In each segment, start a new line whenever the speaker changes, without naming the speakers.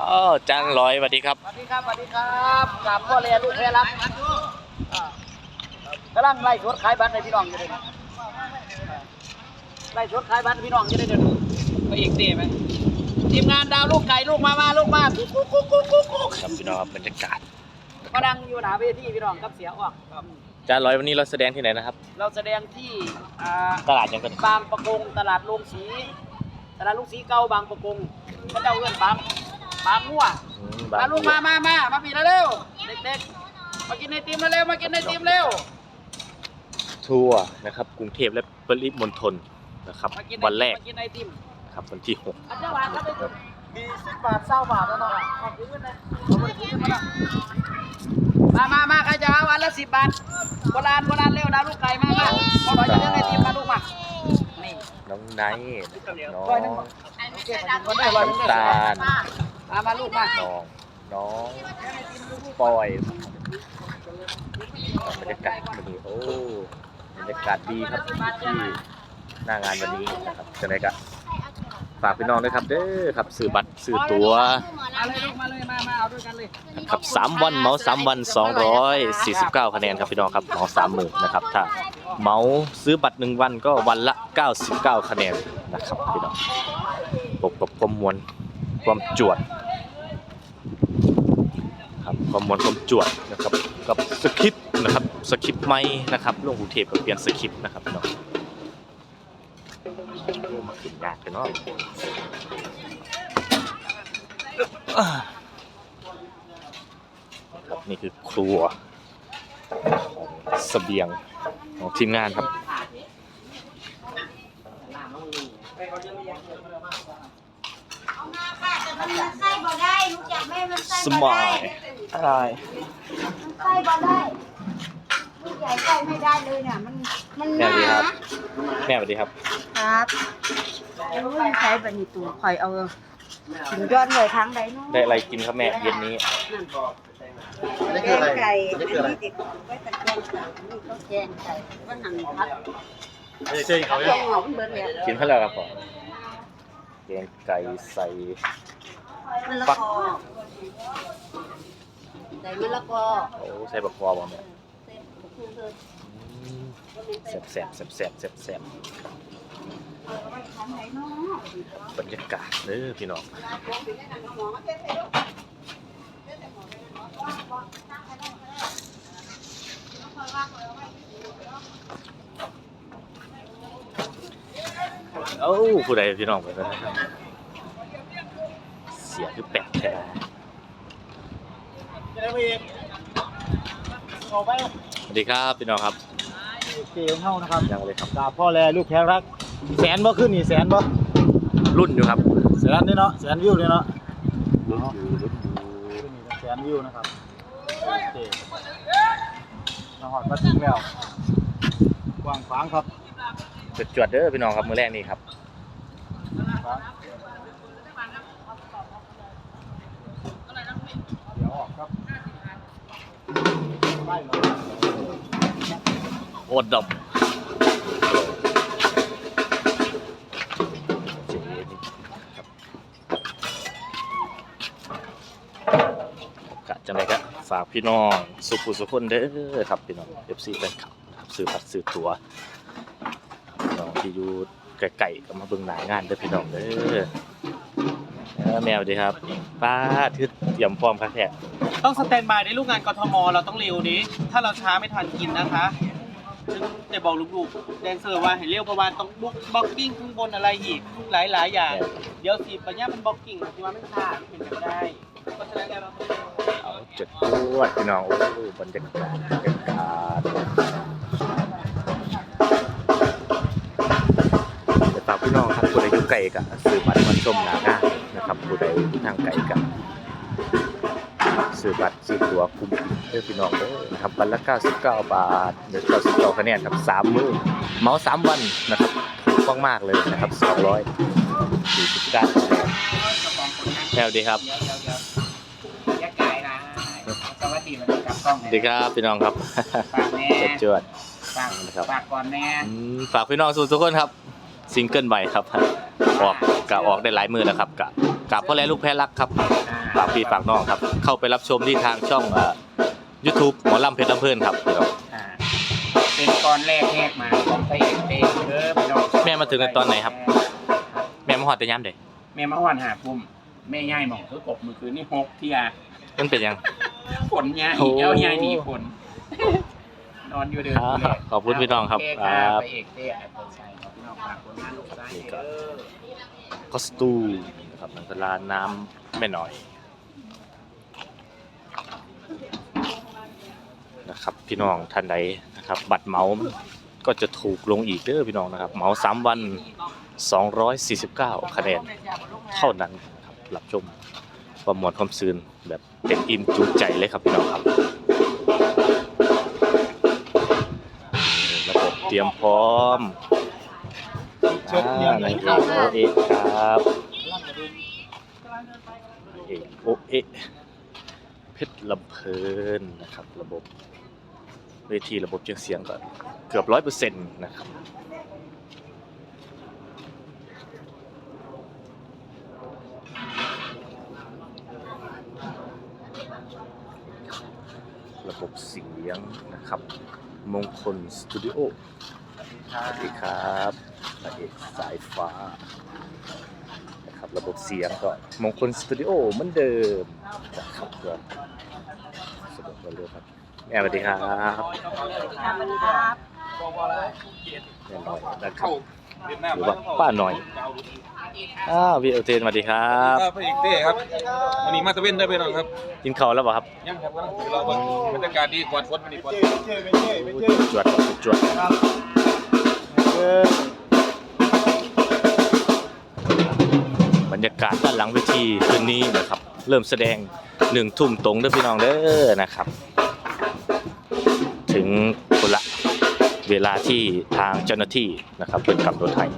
อ๋อจานร้อยสวัสดีครับ
สวัสดีครับสวัสดีครับกับพ่อเรียนลูกแพรรักอ่ากำลังไล่ชดขายบัตรให้พี่น้องอยู่เลยไล่ชดขายบัตรให้พี่น้องอยู่เลยเดี๋ยวนี้ไปอีกตีไหมทีมงานดาวลูกไก่ลูกมามาลูกมากุ๊กกุ๊กกุ๊กกุ๊กกุ๊กกุ๊ก
ครับพี่น้องครับบรรยากาศ
มาดังอยู่หนาเวทีพี่น้องครับเสียออกครับ
จานร้อยวันนี้เราแสดงที่ไหนนะครับ
เราแสดงที่อ่า
ตลาดยังกัน
บางประกงตลาดโรงสีตลาดโรงสีเก่าบางประกงพระเจ้าเอื้อนบาง บางมั่ว
อืมบาง
มาลูกมามามามาปีเร็วเด็กๆ มากินไอติมเร็วมากินไอติมเร็ว
ทัวร์นะครับกรุงเทพและปริมณฑลนะครับ
มากิน
วันแรก
มากินไอติม
ครับวันที่หก
อันเจ้าหวานครับไอติมมีสิบบาทเศร้าบาทแล้วเนาะขอบคุณนะขอบคุณนะมามามาใครจะเอาวันละสิบบาทโบราณโบราณเร็วนะลูกไก่มามาพอเราจะเลี้ยงไอติมมาลูกมานี่
น้องไนท์น้อง
ร้อยหนึ่งบอกโอเคคนได้ร้อยหนึ่ง
น้ำตาล
มามาลูกมา
น้องน้องปอยบรรยากาศวันนี้โอ้บรรยากาศดีครับที่หน้างานวันนี้นะครับจะได้กะฝากพี่น้องด้วยครับเด้อครับซื้อบัตรซื้อตั๋ว
มาเลยลูกมาเลยมามาเอาด้วยกันเลย
ครับสามวันเหมาสามวันสองร้อยสี่สิบเก้าคะแนนครับพี่น้องครับเหมาสามหมื่นนะครับถ้าเหมาซื้อบัตรหนึ่งวันก็วันละเก้าสิบเก้าคะแนนนะครับพี่น้องปกกับความมวล ความจวดครับความมวลความจวดนะครับกับสคริปต์นะครับสคริปต์ไม่นะครับลงกรุงเทพกับเปลี่ยนสคริปต์นะครับพี่น้องโอ้มาขึ้นยากเนาะครับนี่คือครัวของเสบียงของทีมงานครับ
มันใส่บ่ได้ลูกอยากแม่มันใส่
ส
บ่
มอ
ได้
ยอะไร
มันใส่บ่ได้ลูกใหญ่ใส่ไม่ได้เลยเนี่ยมันมันห
แม่
นา
สวัสดีครับ แม่สวัสดีครับ
ครับโอ้ยใช้บันนี้ตัวข่อยเอาถึงย้อนเลยทางใดเนาะ
ได้อะไรกินครับแม่เย็นนี้
แกงไก่อันนี้เด็กไว้แต่แกงไก่อันนี้ก็แกงไก่ว่าหั่นพัก
เช่เขา
แกงหอมเบิดแล้ว
กินเท่าไหร่ครับผมแกงไก่ใส่
มะละกอใส่มะละกอ
โอ้ใส่บักกวาบ่แม่
ใส่มะเขือเทศ
อืมแซ่บแซ่บแซ่บแซ่บแซ่บแซ่บ
เอาไว้ทำไหนเนาะ
บรรยากาศเด้อพี่น้องโอ้ผู้ใดพี่น้องเปิดนะครับ เสียคือแปลกแท้
จะได้ไปเองเอาไป
สวัสดีครับพี่น้องครับ
เกมเฮานะครับ
ยังเลยครับ
กราบพ่อแลลูกแพรรัก แสนบ่ขึ้นนี่แสนบ่
รุ่นอยู่ครับ
แสนนี่เนาะแสนวิวนี่เนาะ
รุ่นอยู่รุ่นอยู่
ขึ้นนี่แสนวิวนะครับโอเคมาหอดมาถึงแล้วกว้างขวางครับ
จุดจวดๆเด้อพี่น้องครับมือแรกนี่ครับ
ขวางเดี๋ยวออกครับ ไปเลย
โอดดมกะจังไรก็ฝากพี่น้อง สุขุสุขคนเด้อครับ พี่น้อง FC แฟนคลับนะครับซื้อบัตรซื้อตั๋วพี่น้องที่อยู่ไกลๆก็มาเบิ่งหน้างานเด้อพี่น้องเด้ออแมวดีครับป้าทึดเตรียมพร้อมครับแท้
ต้องสแตนบายในลูกงานกทม เราต้องเร็วนี้ ถ้าเราช้าไม่ทันกินนะคะแต่บอกลูกๆแดนเซอร์ว่าให้เร็วเพระว่าต้องบุ๊กบ็อกกิ้งข้างบนอะไรอีกหลายๆอย่าง เดี๋ยวสิปัญญามันบ็อกกิ้งที่ว่าไมันขาดเป็นไปได้เพราะฉะนั้นเราต้องเร็ว
เอาจุดจวดพี่น้องโอ้โหบรรยากาศบรรยากาศแต่ฝากพี่น้องครับผู้ใดอยู่ไกลกะซื้อบัตรมาชมหน้างานนะครับผู้ใดอยู่ทางไกลกะ ซื้อบัตรซื้อตั๋วคุ้มเด้อพี่น้องเด้อนะครับบัตรละ 99 บาทเดี๋ยว99คะแนนครับ3มื้อเหมา3วันนะครับถูกมากๆเลยนะครับ 249แถวดีครับ
ยักษ์ไก่นะสวัสดีมันกับกล้อง
สวัสดีครับพี่น้องครับ
ฝากแม่
จวดจวด
ฝากฝากก่อนแม่
อืมฝากพี่น้องทุกคนครับซิงเกิลใหม่ครับออกกะออกได้หลายมือแล้วครับกะกะพ่อแลลูกแพ้รักครับ
อ่า
ฝากพี่ฝากน้องครับ เข้าไปรับชมที่ทางช่องเอ่อ YouTube หมอลำเพชรลำเพลินครับพี่น้อง
อ่าเป็นตอนแรกแหกมาของพระเอกเต้เด้อพี่น้อง
แม่มาถึงในตอนไหนครับ แม่มาหอดแต่ย้ำเด็
แม่มาหวานหาพุ่มแม่ย่ายหมองคือกบมือคืนนี่หกเที่ย
มันเป็นยัง
ฝนย่าย
โอ้
อีกแล้วย่ายหนีฝนนอนอยู่เดิน
ครับขอบคุณพี่น้องครับ
โเค
รับ
พระเอกเต้ไอ้เปิดใจครับพี่น้องฝากผลงานลูกชาย
นี่
เด้
ก็
อ
คอสตูมนะครับมันก็ร้านน้ำไม่น้อยนะครับ พี่น้องท่านใดนะครับ บัตรเมาก็จะถูกลงอีกเด้อพี่น้องนะครับเมาสามวัน 249 คะแนนเท่านั้นครับรับชมประมวลความซื่นแบบเต็มอิ่มจุใจเลยครับพี่น้องครับระบบเตรียมพร้อมอ่า
เล
ใน
ย
เอกโอเอะครับเอกโอเอะเพชรลำเพลินนะครับ ระบบ เวทีระบบเสียงเสียงก็เกือบร้อยเปอร์เซ็นต์นะครับระบบเสียงนะครับ มงคลสตูดิโอ สวัสดีครับพระเอกสายฟ้านะครับระบบเสียงก็มงคลสตูดิโอเหมือนเดิมนะครับเพื่อสะดวกรวดเร็วครับ แม่สวัสดีครับ
สวัสดีครับ
แม่น้อยนะครับหรือว่าป้าน้อยอ้าวพี่เอลเทนสวัสดีครับ
ครับพระเอกเต้ครับวันนี้มาตะเวนได้ไปหน่อยครับ
กินข้าวแล้วเปล่าครับ
ยังครับกำลังถือเราเบิ่งบรรยากาศดีกวาดฝนวันนี้กวาด
จวดจวดบรรยากาศด้านหลังเวทีคืนนี้นะครับ เริ่มแสดงหนึ่งทุ่มตรงเด้อพี่น้องเด้อนะครับ ถึงคนละเวลาที่ทางเจ้าหน้าที่นะครับเป็นกำหนดไทย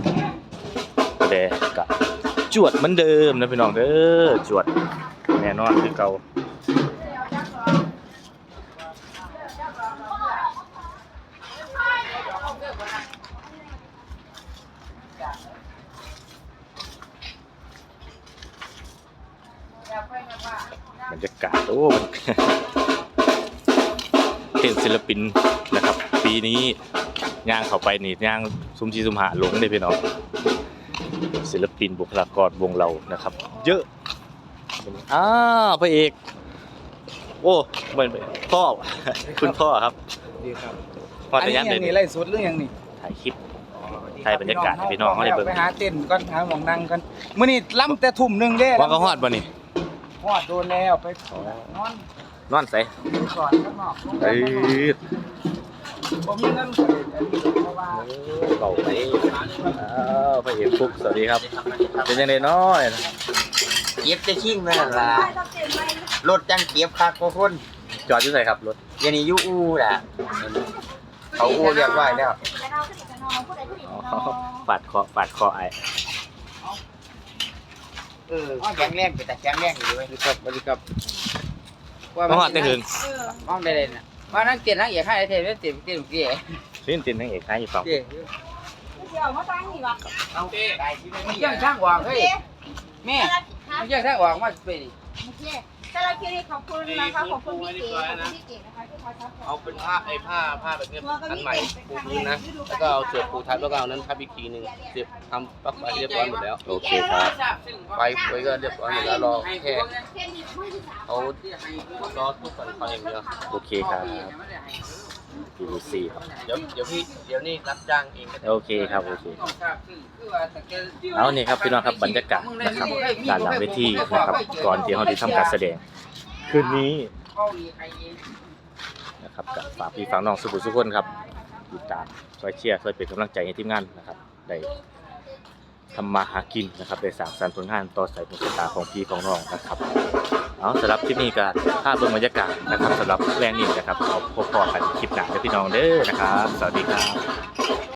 ก็ได้กับจวดเหมือนเดิมนะพี่น้องเด้อจวดแน่นอนคือเก่าบรรยากาศโอ้ นเห็นศิลปินนะครับ ปีนี้ย่างเข้าไปนี่ย่างซุมชีซุมหาหลงเลยพี่น้องศิลปินบุคลากรวงเรานะครับ เยอะอ้าวพระเอก โอ้เหมือนพ่อคุณพ่อครับ
ดีครับ
พ่อจะย้ำ
อั
เล
น
ย
นี้ไล่สุดหรือยังนี่
ถ่ายคลิปถ่ายบรรยากาศให้พี่น้องเขาได้เบิ่ง
ไปหาเต้นก่อนหาหมองนั่งกันมื้อนี้ล้ำแต่ทุ่มหนึงเด้
ว่าก็ฮอดบ่นี่
ฮอดโดนแล้วไปนอน
นอนใส่
ก่อนข้างนอกลงไป
เอ้
ข้างนอก
ย
บ่มีเงินก็เลยอันนี้เพราะว่า
เก่าไปอ้าวพระเอกฟุกสวัสดีครับ เป็นยังไงน้อย
เก็บจะชิ่งนั่นล่ะรถจังเก็บคักกว่าคน
จอดอยู่ไหนครับรถ
เดี๋ยวนี้อยู่อูล่ะเขาอูเรียกไว้แล้ว
อ๋อปาดคอปาดคอไอ
เออแข็งแรงไปแต่แข็งแรงอยู่เลยครับสวัสดีครับ
มาหอดแต่หึง
มองได้เลยนะว่านั่งเตียนนั่งเอกให้เทเตียนเตียนเตี้ย
สิ้นตินทั้งเอกให้อยู่ฟัง
เตี้ย
เอาเต้
มันยังทางออกเฮ้ยแม่มันยังทางออกมาไปดิ
สำหรับคลิปนี้ขอบคุณนะคะขอบคุณพี่เก๋ขอบคุณพี่เก๋นะคะที่คอยซัพพอร์ต
เอาเป็นผ้าไอ้ผ้าผ้าแบบนี้
ตัวก็
อัน
มี
ใหม่
เก๋เป็น
ปู
ครั้ง
พื้น
แร
นะ
กที่ดู
แล้วก็เอาเสือปูทับแล้วก็เอานั้นทับอีกทีหนึ่งเสียบทำปลั๊กไฟเรียบร้อยหมดแล้ว
โอเคครับ
ไฟไฟก็เรียบร้อยหมดแล้วรอแค่
เส้นดีมือที่สาม
เอารอทุกคนฟังอย่างเดียว
โอเคครับ PVC ครับ
เดี๋ยวเดี๋ยวพี่เดี๋ยวนี่รับจ้างเองก็ได้
โอเคครับโอเคเอานี่ครับพี่น้องครับบรรยากาศนะครับด้านหลังเวทีนะครับก่อนที่เขาจะทำการแสดงคืนนี้นะครับกับฝากพี่ฝากน้องสุขุมสุขคนครับติดตามช่วยเชียร์ช่วยเป็นกำลังใจให้ทีมงานนะครับได้ทำมาหากินนะครับได้สร้างสรรค์ผลงานต่อสายมุขตาของพี่ของน้องนะครับ เอาสำหรับคลิปนี้ก็ภาพเบิ่งบรรยากาศนะครับสำหรับแรงนี้นะครับขอพบกันคลิปหน้าเด้อพี่น้องเด้อนะครับ สวัสดีครับ